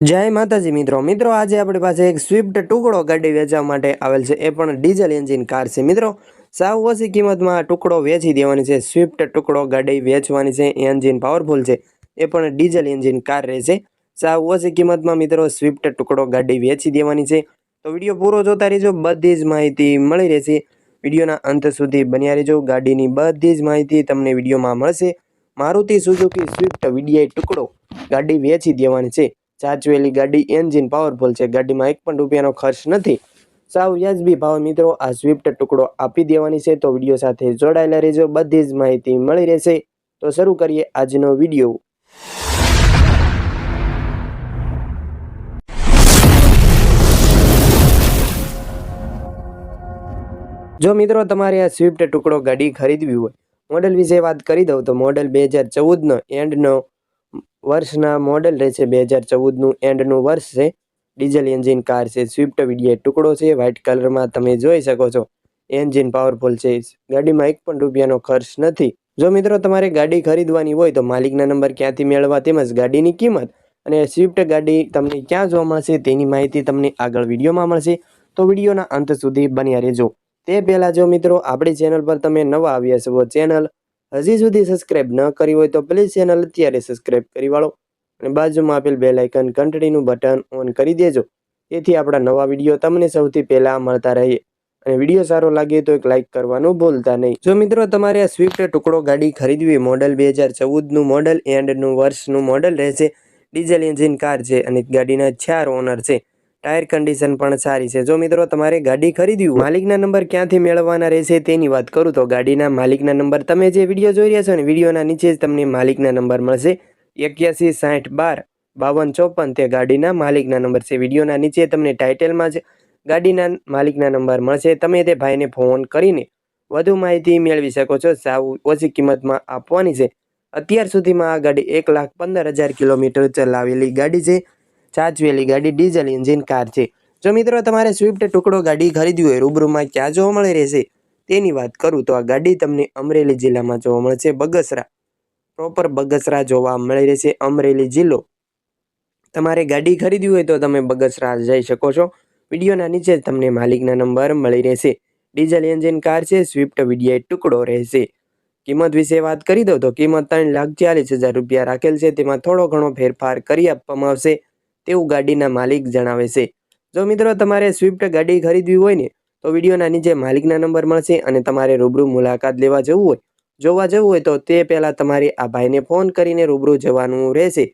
જય માતાજી મિત્રો. મિત્રો, આજે આપણી પાસે એક સ્વિફ્ટ ટુકડો ગાડી વેચવા માટે આવેલ છે. એ પણ ડીઝલ એન્જિન કાર છે. મિત્રો, સાવ ઓછી કિંમતમાં ટુકડો વેચી દેવાની છે. સ્વિફ્ટ ટુકડો ગાડી વેચવાની છે. એન્જિન પાવરફુલ છે. એ પણ ડીઝલ એન્જિન કાર રહેશે. સાવ ઓછી કિંમતમાં મિત્રો સ્વિફ્ટ ટુકડો ગાડી વેચી દેવાની છે. તો વીડિયો પૂરો જોતા રહેજો. બધી જ માહિતી મળી રહેશે. વિડીયોના અંત સુધી બન્યા રહેજો. ગાડીની બધી જ માહિતી તમને વિડીયોમાં મળશે. મારુતિ સુઝુકી સ્વિફ્ટ વીડીઆઈ ટુકડો ગાડી વેચી દેવાની છે. સાચવેલી ગાડી એન્જિન પાવરફુલ છે. ગાડીમાં એક પણ રૂપિયાનો ખર્ચ નથી. સાવ વ્યાજબી ભાવ મિત્રો, આ સ્વિફ્ટ ટુકડો આપી દેવાની છે તો વીડિયો સાથે જોડાયેલા રહેજો. બધી જ માહિતી મળી રહેશે. તો શરૂ કરીએ આજનો વીડિયો જો મિત્રો તમારે આ સ્વિફ્ટ ટુકડો ગાડી ખરીદવી હોય, મોડલ વિશે વાત કરી દઉં તો મોડલ બે હજાર ચૌદનો, એન્ડનો વર્ષના મોડલ રહેશે. બે હજાર ચૌદનું એન્ડનું વર્ષ છે. ડીઝલ એન્જિન કાર છે. સ્વિફ્ટ વીડીઆઈ ટુકડો છે. વ્હાઇટ કલરમાં તમે જોઈ શકો છો. એન્જિન પાવરફુલ છે. ગાડીમાં એક પણ રૂપિયાનો ખર્ચ નથી. જો મિત્રો તમારે ગાડી ખરીદવાની હોય તો માલિકના નંબર ક્યાંથી મેળવવા તેમજ ગાડીની કિંમત અને સ્વિફ્ટ ગાડી તમને ક્યાં જોવા મળશે તેની માહિતી તમને આગળ વિડીયોમાં મળશે. તો વિડીયોના અંત સુધી બન્યા રહેજો. તે પહેલાં જો મિત્રો, આપણી ચેનલ પર તમે નવા આવ્યા છો ચેનલ હજી સુધી સબસ્ક્રાઈબ ન કરી હોય તો પ્લીઝ ચેનલ અત્યારે સબસ્ક્રાઈબ કરી વાળો અને બાજુમાં આપેલ બે લાઇકન ઘંટડીનું બટન ઓન કરી દેજો. તેથી આપણા નવા વીડિયો તમને સૌથી પહેલાં મળતા રહીએ. અને વીડિયો સારો લાગે તો એક લાઇક કરવાનું ભૂલતા નહીં. જો મિત્રો તમારે આ સ્વિફ્ટ ટુકડો ગાડી ખરીદવી મોડલ બે હજાર ચૌદનું મોડલ એન્ડનું વર્ષનું મોડલ રહેશે. ડીઝલ એન્જિન કાર છે અને ગાડીના ચાર ઓનર છે. ટાયર કન્ડિશન પણ સારી છે. જો મિત્રો તમારે ગાડી ખરીદવી માલિકના નંબર ક્યાંથી મેળવવાના રહેશે તેની વાત કરું તો ગાડીના માલિકના નંબર તમે જે વીડિયો જોઈ રહ્યા છો ને, વિડીયોના નીચે જ તમને માલિકના નંબર મળશે. એક્યાસી સાઠ બાર બાવન ચોપન તે ગાડીના માલિકના નંબર છે. વિડીયોના નીચે તમને ટાઇટલમાં જ ગાડીના માલિકના નંબર મળશે. તમે તે ભાઈને ફોન કરીને વધુ માહિતી મેળવી શકો છો. સાવ ઓછી કિંમતમાં આપવાની છે. અત્યાર સુધીમાં આ ગાડી એક લાખ પંદર હજાર કિલોમીટર ચલાવેલી ગાડી છે. સાચવેલી ગાડી ડીઝલ એન્જિન કાર છે. જો મિત્રો તમારે સ્વિફ્ટ ટુકડો ગાડી ખરીદવી હોય, રૂબરૂમાં ક્યાં જોવા મળી રહેશે? તેની વાત કરું તો આ ગાડી તમને અમરેલી જિલ્લામાં જોવા મળશે. બગસરા પ્રોપર બગસરા જોવા મળી રહેશે. અમરેલી જિલ્લો. તમારે ગાડી ખરીદવી હોય તો તમે બગસરા જઈ શકો છો. વિડીયોના નીચે તમને માલિકના નંબર મળી રહેશે. ડીઝલ એન્જિન કાર છે સ્વિફ્ટ વીડીઆઈ ટુકડો રહેશે. કિંમત વિશે વાત કરી દઉં તો કિંમત ત્રણ લાખ ચાલીસ હજાર રૂપિયા રાખેલ છે. તેમાં થોડો ઘણો ફેરફાર કરી આપવામાં આવશે. તેવું ગાડીના માલિક જણાવે છે. જો મિત્રો તમારે સ્વિફ્ટ ગાડી ખરીદવી હોય ને, તો વિડીયોના નીચે માલિકના નંબર મળશે અને તમારે રૂબરૂ મુલાકાત લેવા જવું હોય. જોવા જવું હોય તો તે પહેલાં તમારે આ ભાઈને ફોન કરીને રૂબરૂ જવાનું રહેશે.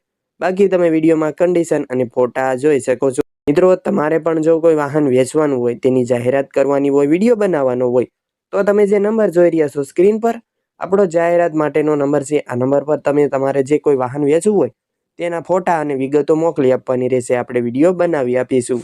બાકી તમે વિડીયોમાં કન્ડિશન અને ફોટા જોઈ શકો છો. મિત્રો, તમારે પણ જો કોઈ વાહન વેચવાનું હોય, તેની જાહેરાત કરવાની હોય, વીડિયો બનાવવાનો હોય, તો તમે જે નંબર જોઈ રહ્યા છો સ્ક્રીન પર, આપણો જાહેરાત માટેનો નંબર છે. આ નંબર પર તમે તમારે જે કોઈ વાહન વેચવું હોય તેના ફોટા અને વિગતો મોકલી આપવાની રહેશે. આપણે વીડિયો બનાવી આપીશું.